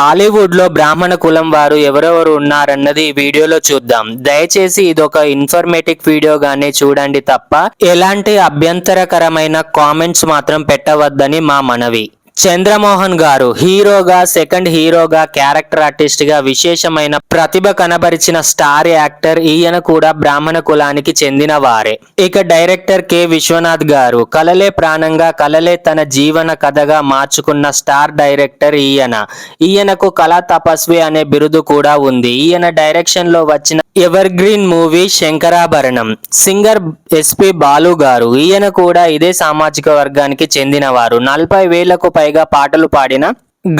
టాలీవుడ్లో బ్రాహ్మణ కులం వారు ఎవరెవరు ఉన్నారన్నది ఈ వీడియోలో చూద్దాం. దయచేసి ఇదొక ఇన్ఫర్మేటివ్ వీడియోగానే చూడండి తప్ప ఎలాంటి అభ్యంతరకరమైన కామెంట్స్ మాత్రం పెట్టవద్దని మా మనవి. చంద్రమోహన్ గారు హీరోగా సెకండ్ హీరోగా క్యారెక్టర్ ఆర్టిస్ట్గా విశేషమైన ప్రతిభ కనబరిచిన స్టార్ యాక్టర్ ఈయన కూడా బ్రాహ్మణ కులానికి చెందిన వారే. ఇక డైరెక్టర్ కె. విశ్వనాథ్ గారు కలలే ప్రాణంగా కలలే తన జీవన కథగా మార్చుకున్న స్టార్ డైరెక్టర్ ఈయన. ఈయనకు కళా తపస్వి అనే బిరుదు కూడా ఉంది. ఈయన డైరెక్షన్లో వచ్చిన evergreen movie Shankarabharanam. Singer SP Balu garu ఈయన కూడా ఇదే సామాజిక వర్గానికి చెందినవారు. నలభై వేలకు పైగా పాటలు పాడిన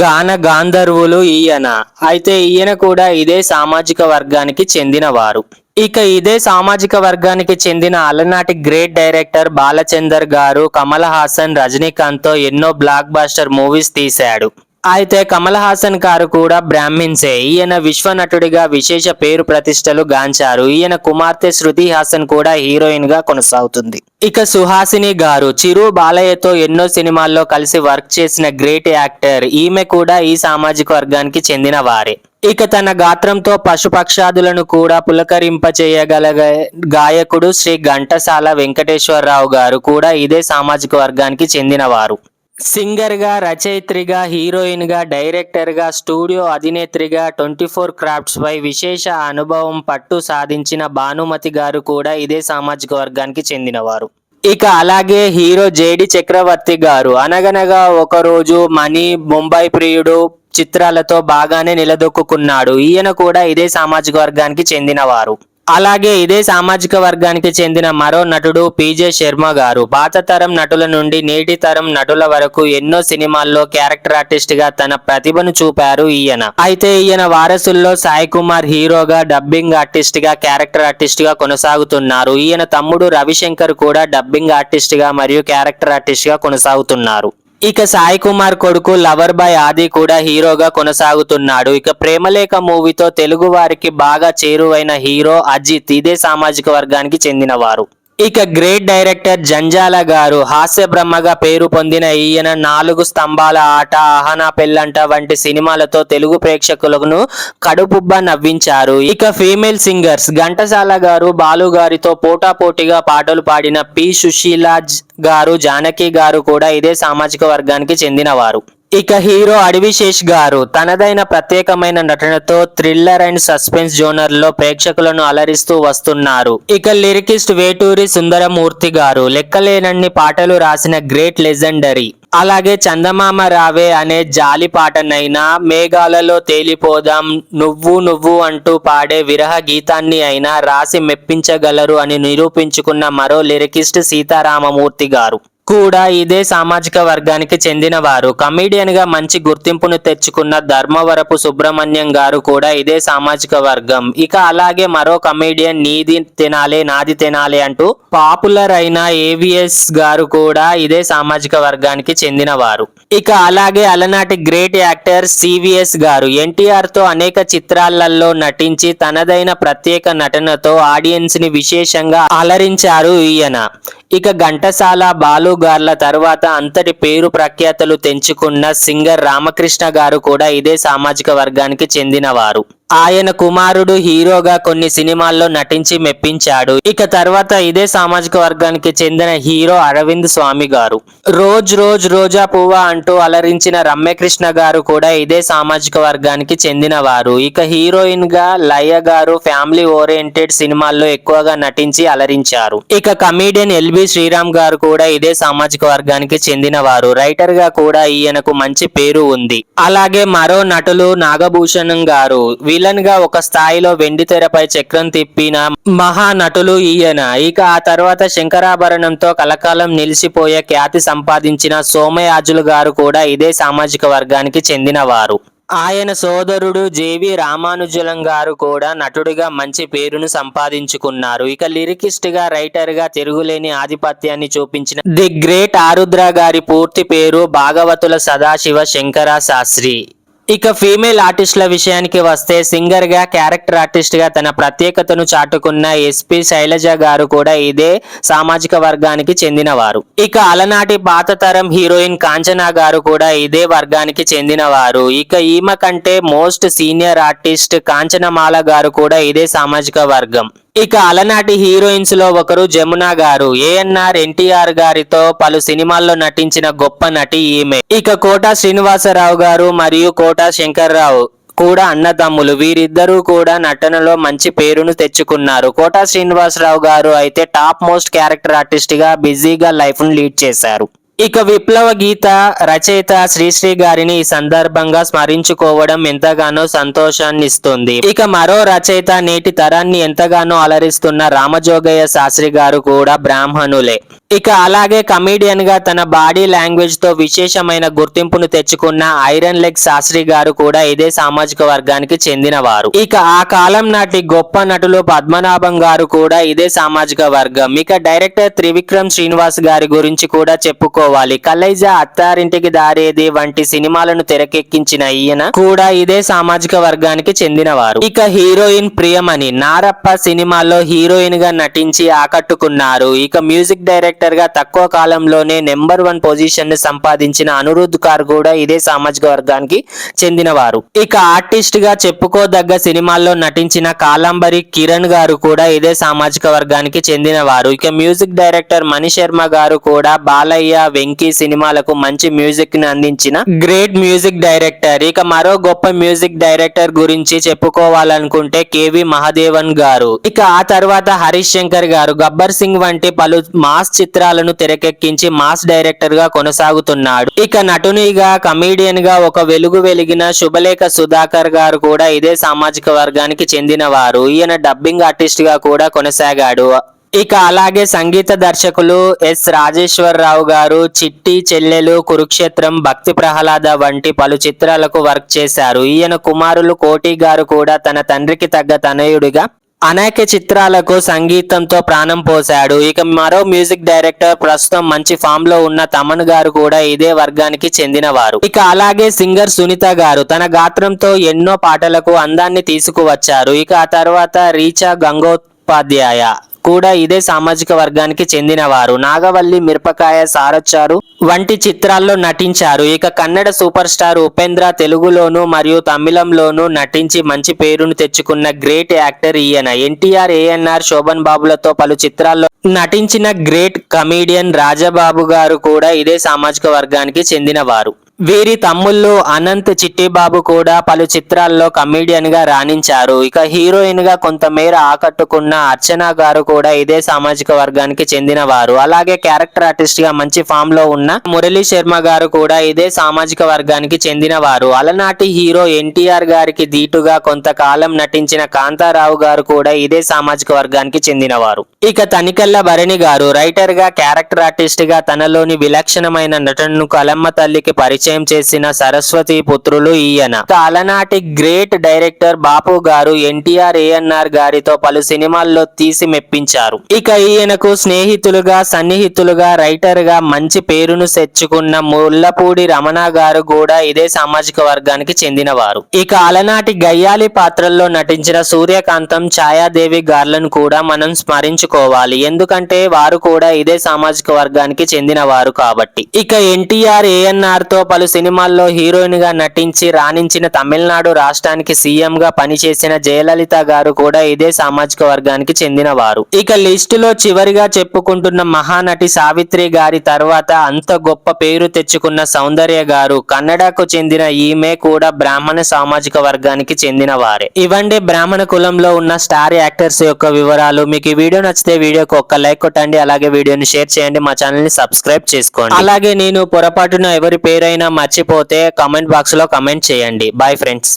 గాన గాంధర్వులు ఈయన. అయితే ఈయన కూడా ఇదే సామాజిక వర్గానికి చెందినవారు. ఇక ఇదే సామాజిక వర్గానికి చెందిన అలనాటి గ్రేట్ డైరెక్టర్ బాలచందర్ గారు కమల్ హాసన్ రజనీకాంత్తో ఎన్నో బ్లాక్ బాస్టర్ మూవీస్ తీశాడు. అయితే కమల్ హాసన్ గారు కూడా బ్రాహ్మిన్సే. ఈయన విశ్వనటుడిగా విశేష పేరు ప్రతిష్టలు గాంచారు. ఈయన కుమార్తె శృతి హాసన్ కూడా హీరోయిన్గా కొనసాగుతుంది. ఇక సుహాసిని గారు చిరు బాలయ్యతో ఎన్నో సినిమాల్లో కలిసి వర్క్ చేసిన గ్రేట్ యాక్టర్. ఈమె కూడా ఈ సామాజిక వర్గానికి చెందిన వారే. ఇక తన గాత్రంతో పశుపక్షాదులను కూడా పులకరింప చేయగల గాయకుడు శ్రీ ఘంటసాల వెంకటేశ్వరరావు గారు కూడా ఇదే సామాజిక వర్గానికి చెందినవారు సింగర్గా రచయిత్రిగా హీరోయిన్గా డైరెక్టర్గా స్టూడియో అధినేత్రిగా ట్వంటీ ఫోర్ క్రాఫ్ట్స్పై విశేష అనుభవం పట్టు సాధించిన భానుమతి గారు కూడా ఇదే సామాజిక వర్గానికి చెందినవారు. ఇక అలాగే హీరో జేడి చక్రవర్తి గారు. అనగనగా ఒక రోజు మణి ముంబై ప్రియుడు చిత్రాలతో బాగానే నిలదొక్కున్నాడు ఈయన కూడా ఇదే సామాజిక వర్గానికి చెందినవారు. అలాగే ఇదే సామాజిక వర్గానికి చెందిన మరో నటుడు పీజే శర్మ గారు. పాత తరం నటుల నుండి నేటి తరం నటుల వరకు ఎన్నో సినిమాల్లో క్యారెక్టర్ ఆర్టిస్ట్గా తన ప్రతిభను చూపారు ఈయన. అయితే ఈయన వారసుల్లో సాయి కుమార్ హీరోగా డబ్బింగ్ ఆర్టిస్ట్గా క్యారెక్టర్ ఆర్టిస్ట్గా కొనసాగుతున్నారు. ఈయన తమ్ముడు రవిశంకర్ కూడా డబ్బింగ్ ఆర్టిస్ట్గా మరియు క్యారెక్టర్ ఆర్టిస్ట్గా కొనసాగుతున్నారు. ఇక సాయి కుమార్ కొడుకు లవర్ బాయ్ ఆది కూడా హీరోగా కొనసాగుతున్నాడు. ఇక ప్రేమలేఖ మూవీతో తెలుగు వారికి బాగా చేరువైన హీరో అజిత్ ఇదే సామాజిక వర్గానికి చెందినవారు. ఇక గ్రేట్ డైరెక్టర్ జంజాల గారు హాస్య బ్రహ్మగా పేరు పొందిన ఈయన నాలుగు స్తంభాల ఆట ఆహనా పెళ్ళంట వంటి సినిమాలతో తెలుగు ప్రేక్షకులను కడుపుబ్బ నవ్వించారు. ఇక ఫీమేల్ సింగర్స్ ఘంటసాల గారు బాలు గారితో పోటాపోటీగా పాటలు పాడిన పి సుశీల గారు జానకి గారు కూడా ఇదే సామాజిక వర్గానికి చెందినవారు. ఇక హీరో అడవిశేష్ గారు తనదైన ప్రత్యేకమైన నటనతో థ్రిల్లర్ అండ్ సస్పెన్స్ జోనర్లో ప్రేక్షకులను అలరిస్తూ వస్తున్నారు. ఇక లిరికిస్ట్ వేటూరి సుందరమూర్తి గారు లెక్కలేనన్ని పాటలు రాసిన గ్రేట్ లెజెండరీ. అలాగే చందమామ రావే అనే జాలి పాటనైనా మేఘాలలో తేలిపోదాం నువ్వు నువ్వు అంటూ పాడే విరహ గీతాన్ని అయినా రాసి మెప్పించగలరు అని నిరూపించుకున్న మరో లిరికిస్ట్ సీతారామమూర్తి గారు. కూడా ఇదే సామాజిక వర్గానికి చెందినవారు. కమీడియన్గా మంచి గుర్తింపును తెచ్చుకున్న ధర్మవరపు సుబ్రహ్మణ్యం గారు కూడా ఇదే సామాజిక వర్గం. ఇక అలాగే మరో కమీడియన్ నీది తినాలే నాది తినాలే అంటూ పాపులర్ అయిన ఏవిఎస్ గారు కూడా ఇదే సామాజిక వర్గానికి చెందినవారు. ఇక అలాగే అలనాటి గ్రేట్ యాక్టర్ సివిఎస్ గారు ఎన్టీఆర్తో అనేక చిత్రాలలో నటించి తనదైన ప్రత్యేక నటనతో ఆడియన్స్ని విశేషంగా అలరించారు ఈయన. ఇక ఘంటసాల బాలు గార్ల తర్వాత అంతటి పేరు ప్రఖ్యాతలు తెంచుకున్న సింగర్ రామకృష్ణ గారు కూడా ఇదే సామాజిక వర్గానికి చెందినవారు. ఆయన కుమారుడు హీరోగా కొన్ని సినిమాల్లో నటించి మెప్పించాడు. ఇక తర్వాత ఇదే సామాజిక వర్గానికి చెందిన హీరో అరవింద్ స్వామి గారు. రోజ్ రోజ్ రోజా పువ్వ అంటూ అలరించిన రమ్యకృష్ణ గారు కూడా ఇదే సామాజిక వర్గానికి చెందినవారు. ఇక హీరోయిన్గా లయ గారు ఫ్యామిలీ ఓరియంటెడ్ సినిమాల్లో ఎక్కువగా నటించి అలరించారు. ఇక కమీడియన్ ఎల్బి శ్రీరామ్ గారు కూడా ఇదే సామాజిక వర్గానికి చెందినవారు. రైటర్గా కూడా ఈయనకు మంచి పేరు ఉంది. అలాగే మరో నటులు నాగభూషణం గారు. విలన్గా ఒక స్థాయిలో వెండి తెరపై చక్రం తిప్పిన మహానటులు ఈయన. ఇక ఆ తర్వాత శంకరాభరణంతో కలకాలం నిలిచిపోయే ఖ్యాతి సంపాదించిన సోమయాజులు గారు కూడా ఇదే సామాజిక వర్గానికి చెందినవారు. ఆయన సోదరుడు జేవి రామానుజలం గారు కూడా నటుడిగా మంచి పేరును సంపాదించుకున్నారు. ఇక లిరికిస్ట్గా రైటర్గా తిరుగులేని ఆధిపత్యాన్ని చూపించిన ది గ్రేట్ ఆరుద్ర గారి పూర్తి పేరు భాగవతుల సదాశివ శంకర శాస్త్రి. ఇక ఫీమేల్ ఆర్టిస్టుల విషయానికి వస్తే సింగర్గా క్యారెక్టర్ ఆర్టిస్ట్గా తన ప్రత్యేకతను చాటుకున్న ఎస్పి శైలజ గారు కూడా ఇదే సామాజిక వర్గానికి చెందినవారు. ఇక అలనాటి పాత తరం హీరోయిన్ కాంచనా గారు కూడా ఇదే వర్గానికి చెందినవారు. ఇక ఈమె కంటే మోస్ట్ సీనియర్ ఆర్టిస్ట్ కాంచనమాల గారు కూడా ఇదే సామాజిక వర్గం. ఇక అలనాటి హీరోయిన్స్లో ఒకరు జమున గారు. ఏఎన్ఆర్ ఎన్టీఆర్ గారితో పలు సినిమాల్లో నటించిన గొప్ప నటి ఈమె. ఇక కోట శ్రీనివాసరావు గారు మరియు కోట శంకర్రావు కూడా అన్నదమ్ములు. వీరిద్దరూ కూడా నటనలో మంచి పేరును తెచ్చుకున్నారు. కోట శ్రీనివాసరావు గారు అయితే టాప్ మోస్ట్ క్యారెక్టర్ ఆర్టిస్ట్గా బిజీగా లైఫ్ను లీడ్ చేశారు. ఇక విప్లవ గీత రచయిత శ్రీశ్రీ గారిని ఈ సందర్భంగా స్మరించుకోవడం ఎంతగానో సంతోషాన్ని ఇస్తుంది ఇక మరో రచయిత నేటి తరాన్ని ఎంతగానో అలరిస్తున్న రామజోగయ్య శాస్త్రి గారు కూడా బ్రాహ్మణులే. ఇక అలాగే కమీడియన్గా తన బాడీ లాంగ్వేజ్తో విశేషమైన గుర్తింపును తెచ్చుకున్న ఐరన్ లెగ్ శాస్త్రి గారు కూడా ఇదే సామాజిక వర్గానికి చెందినవారు. ఇక ఆ కాలం నాటి గొప్ప నటులు పద్మనాభం గారు కూడా ఇదే సామాజిక వర్గం. ఇక డైరెక్టర్ త్రివిక్రమ్ శ్రీనివాస్ గారి గురించి కూడా చెప్పుకోవాలి. కలైజా అత్తారింటికి దారేది వంటి సినిమాలను తెరకెక్కించిన ఈయన కూడా ఇదే సామాజిక వర్గానికి చెందినవారు. ఇక హీరోయిన్ ప్రియమణి నారప్ప సినిమాలో హీరోయిన్గా నటించి ఆకట్టుకున్నారు. ఇక మ్యూజిక్ డైరెక్టర్ గా తక్కువ కాలంలోనే నెంబర్ వన్ పొజిషన్ని సంపాదించిన అనురుద్ కార్ కూడా ఇదే సామాజిక వర్గానికి చెందినవారు. ఇక ఆర్టిస్ట్గా చెప్పుకోదగ్గ సినిమాల్లో నటించిన కాలంబరి కిరణ్ గారు కూడా ఇదే సామాజిక వర్గానికి చెందినవారు. ఇక మ్యూజిక్ డైరెక్టర్ మణి శర్మ గారు కూడా బాలయ్య వెంకీ సినిమాలకు మంచి మ్యూజిక్ని అందించిన గ్రేట్ మ్యూజిక్ డైరెక్టర్. ఇక మరో గొప్ప మ్యూజిక్ డైరెక్టర్ గురించి చెప్పుకోవాలనుకుంటే కేవి మహాదేవన్ గారు. ఇక ఆ తర్వాత హరీష్ శంకర్ గారు. గబ్బర్ సింగ్ వంటి పలు మాస్ చిత్రాలను తెరకెక్కించి మాస్ డైరెక్టర్గా కొనసాగుతున్నాడు. ఇక నటునిగా కమీడియన్గా ఒక వెలుగు వెలిగిన శుభలేఖ సుధాకర్ గారు కూడా ఇదే సామాజిక వర్గానికి చెందినవారు. ఈయన డబ్బింగ్ ఆర్టిస్ట్గా కూడా కొనసాగాడు. ఇక అలాగే సంగీత దర్శకులు ఎస్. రాజేశ్వరరావు గారు చిట్టి చెల్లెలు కురుక్షేత్రం భక్తి ప్రహ్లాద వంటి పలు చిత్రాలకు వర్క్ చేశారు. ఈయన కుమారులు కోటి గారు కూడా తన తండ్రికి తగ్గ తనయుడిగా అనేక చిత్రాలకు సంగీతంతో ప్రాణం పోశాడు. ఇక మరో మ్యూజిక్ డైరెక్టర్ ప్రస్తుతం మంచి ఫామ్లో ఉన్న తమన్ గారు కూడా ఇదే వర్గానికి చెందినవారు. ఇక అలాగే సింగర్ సునీత గారు తన గాత్రంతో ఎన్నో పాటలకు అందాన్ని తీసుకువచ్చారు. ఇక ఆ తర్వాత రీచా గంగోపాధ్యాయ కూడా ఇదే సామాజిక వర్గానికి చెందినవారు. నాగవల్లి మిరపకాయ సారచారు వంటి చిత్రాల్లో నటించారు. ఇక కన్నడ సూపర్ స్టార్ ఉపేంద్ర తెలుగులోను మరియు తమిళంలోను నటించి మంచి పేరును తెచ్చుకున్న గ్రేట్ యాక్టర్ ఈయన. ఎన్టీఆర్ ఏఎన్ఆర్ శోభన్ బాబులతో పలు చిత్రాల్లో నటించిన గ్రేట్ కమీడియన్ రాజబాబు గారు కూడా ఇదే సామాజిక వర్గానికి చెందినవారు. వీరి తమ్ముళ్ళు అనంత్ చిట్టిబాబు కూడా పలు చిత్రాల్లో కమీడియన్గా రాణించారు. ఇక హీరోయిన్గా కొంతమేర ఆకట్టుకున్న అర్చన గారు కూడా ఇదే సామాజిక వర్గానికి చెందినవారు. అలాగే క్యారెక్టర్ ఆర్టిస్ట్గా మంచి ఫామ్లో ఉన్న మురళీ శర్మ గారు కూడా ఇదే సామాజిక వర్గానికి చెందినవారు. అలనాటి హీరో ఎన్టీఆర్ గారికి దీటుగా కొంతకాలం నటించిన కాంతారావు గారు కూడా ఇదే సామాజిక వర్గానికి చెందినవారు. ఇక తనికల్ల భరణి గారు రైటర్గా క్యారెక్టర్ ఆర్టిస్ట్గా తనలోని విలక్షణమైన నటనను కలమ్మ తల్లికి పరిచయం చేసిన సరస్వతి పుత్రులు ఈయన. అలనాటి గ్రేట్ డైరెక్టర్ బాపు గారు ఎన్టీఆర్ ఏఎన్ఆర్ గారితో పలు సినిమాల్లో తీసి మెప్పించారు. ఇక ఈయనకు స్నేహితులుగా సన్నిహితులుగా రైటర్గా మంచి పేరును తెచ్చుకున్న ముల్లపూడి రమణ గారు కూడా ఇదే సామాజిక వర్గానికి చెందినవారు. ఇక అలనాటి గయ్యాలి పాత్రల్లో నటించిన సూర్యకాంతం ఛాయాదేవి గార్లను కూడా మనం స్మరించుకోవాలి. ఎందుకంటే వారు కూడా ఇదే సామాజిక వర్గానికి చెందినవారు కాబట్టి. ఇక ఎన్టీఆర్ ఏఎన్ఆర్తో పలు సినిమాల్లో హీరోయిన్గా నటించి రాణించిన తమిళనాడు రాష్ట్రానికి సీఎం గా పనిచేసిన జయలలిత గారు కూడా ఇదే సామాజిక వర్గానికి చెందినవారు. ఇక లిస్టులో చివరిగా చెప్పుకుంటున్న మహానటి సావిత్రి గారి తర్వాత అంత గొప్ప పేరు తెచ్చుకున్న సౌందర్య గారు కన్నడకు చెందిన ఈమె కూడా బ్రాహ్మణ సామాజిక వర్గానికి చెందిన వారే ఇవండి బ్రాహ్మణ కులంలో ఉన్న స్టార్ యాక్టర్స్ యొక్క వివరాలు. మీకు ఈ వీడియో నచ్చితే వీడియోకి ఒక్క లైక్ కొట్టండి. అలాగే వీడియోని షేర్ చేయండి. మా ఛానల్ని సబ్స్క్రైబ్ చేసుకోండి. అలాగే నేను పొరపాటున ఎవరి పేరైనా మర్చిపోతే కామెంట్ బాక్స్లో కమెంట్ చేయండి. Bye friends